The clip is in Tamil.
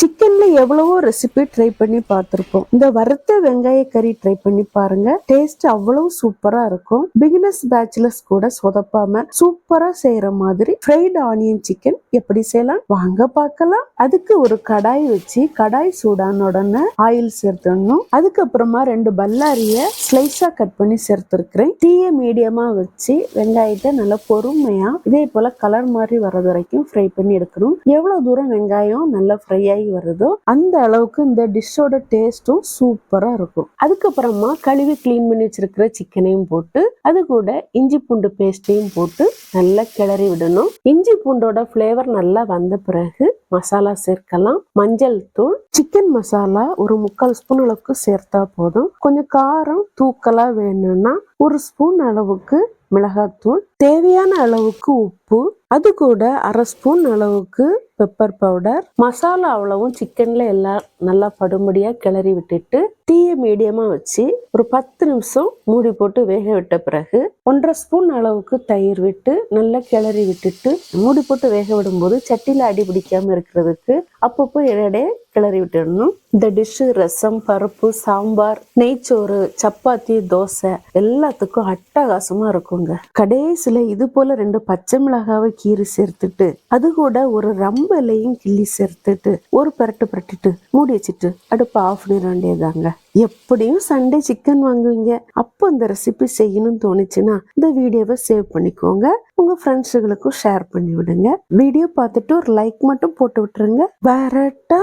சிக்கன்ல எவ்வளவோ ரெசிபி ட்ரை பண்ணி பார்த்துருப்போம். இந்த வறுத்த வெங்காய கறி ட்ரை பண்ணி பாருங்க. டேஸ்ட் அவ்வளவு சூப்பரா இருக்கும். பிகினர்ஸ் பேச்சுலர்ஸ் கூட சொதப்பாம சூப்பரா செய்யற மாதிரி ஃப்ரைட் ஆனியன் சிக்கன் எப்படி செய்யலாம்? வாங்க பார்க்கலாம். அதுக்கு ஒரு கடாய் வச்சு கடாய் சூடான உடனே ஆயில் சேர்த்துடணும். அதுக்கப்புறமா ரெண்டு பல்லாரிய ஸ்லைஸா கட் பண்ணி சேர்த்துருக்கிறேன். தீய மீடியமா வச்சு வெங்காயத்தை நல்லா பொறுமையா இதே போல கலர் மாதிரி வர்றது வரைக்கும் ஃப்ரை பண்ணி எடுக்கணும். எவ்வளவு தூரம் வெங்காயம் நல்லா ஃப்ரை ஆகி வருதோ அந்த அளவுக்கு இந்த டிஷ்ஷோட டேஸ்ட்டும் சூப்பரா இருக்கும். அதுக்கப்புறமா கழுவி கிளீன் பண்ணி வச்சிருக்கிற சிக்கனையும் போட்டு அது கூட இஞ்சி பூண்டு பேஸ்டையும் போட்டு நல்லா கிளறி விடணும். இஞ்சி பூண்டோட ஃப்ளேவர் நல்லா வந்த பிறகு மசாலா சேர்க்கலாம். மஞ்சள் தூள் சிக்கன் மசாலா ஒரு முக்கால் ஸ்பூன் அளவுக்கு சேர்த்தா போதும். கொஞ்சம் காரம் தூக்கலா வேணும்னா ஒரு ஸ்பூன் அளவுக்கு மிளகாத்தூள். தேவையான அளவுக்கு உப்பு உப்பு அது கூட அரை ஸ்பூன் அளவுக்கு பெப்பர் பவுடர் மசாலா அவ்வளவும் சிக்கன்ல எல்லாம் நல்லா படும்படியா கிளறி விட்டுட்டு டீயை மீடியமா வச்சு ஒரு பத்து நிமிஷம் மூடி போட்டு வேக விட்ட பிறகு ஒன்றரை ஸ்பூன் அளவுக்கு தயிர் விட்டு நல்லா கிளறி விட்டுட்டு மூடி போட்டு வேக விடும்போது சட்டியில அடி பிடிக்காம இருக்கிறதுக்கு அப்பப்போ இடையிடையே கிளறி விட்டுடணும். இந்த டிஷ்ஷு ரசம் பருப்பு சாம்பார் நெய்ச்சோறு சப்பாத்தி தோசை எல்லாத்துக்கும் அட்டகாசமா இருக்குங்க. கடைசியில இது போல ரெண்டு பச்சை மிளகாவை கீறி சேர்த்துட்டு அது கூட ஒரு ரம்பலையும் கிள்ளி சேர்த்துட்டு ஒரு பரட்டு பரட்டிட்டு மூடி வச்சுட்டு அடுப்பு ஆஃப் பண்ணிட வேண்டியதாங்க எப்படியும் சண்டே சிக்கன் வாங்குவீங்க. அப்போ இந்த ரெசிபி செய்யணும்னு தோணுச்சுன்னா இந்த வீடியோவை சேவ் பண்ணிக்கோங்க. உங்க ஃப்ரெண்ட்ஸுகளுக்கும் ஷேர் பண்ணி விடுங்க வீடியோ பார்த்துட்டு ஒரு லைக் மட்டும் போட்டு விட்டுருங்க. வரட்டா!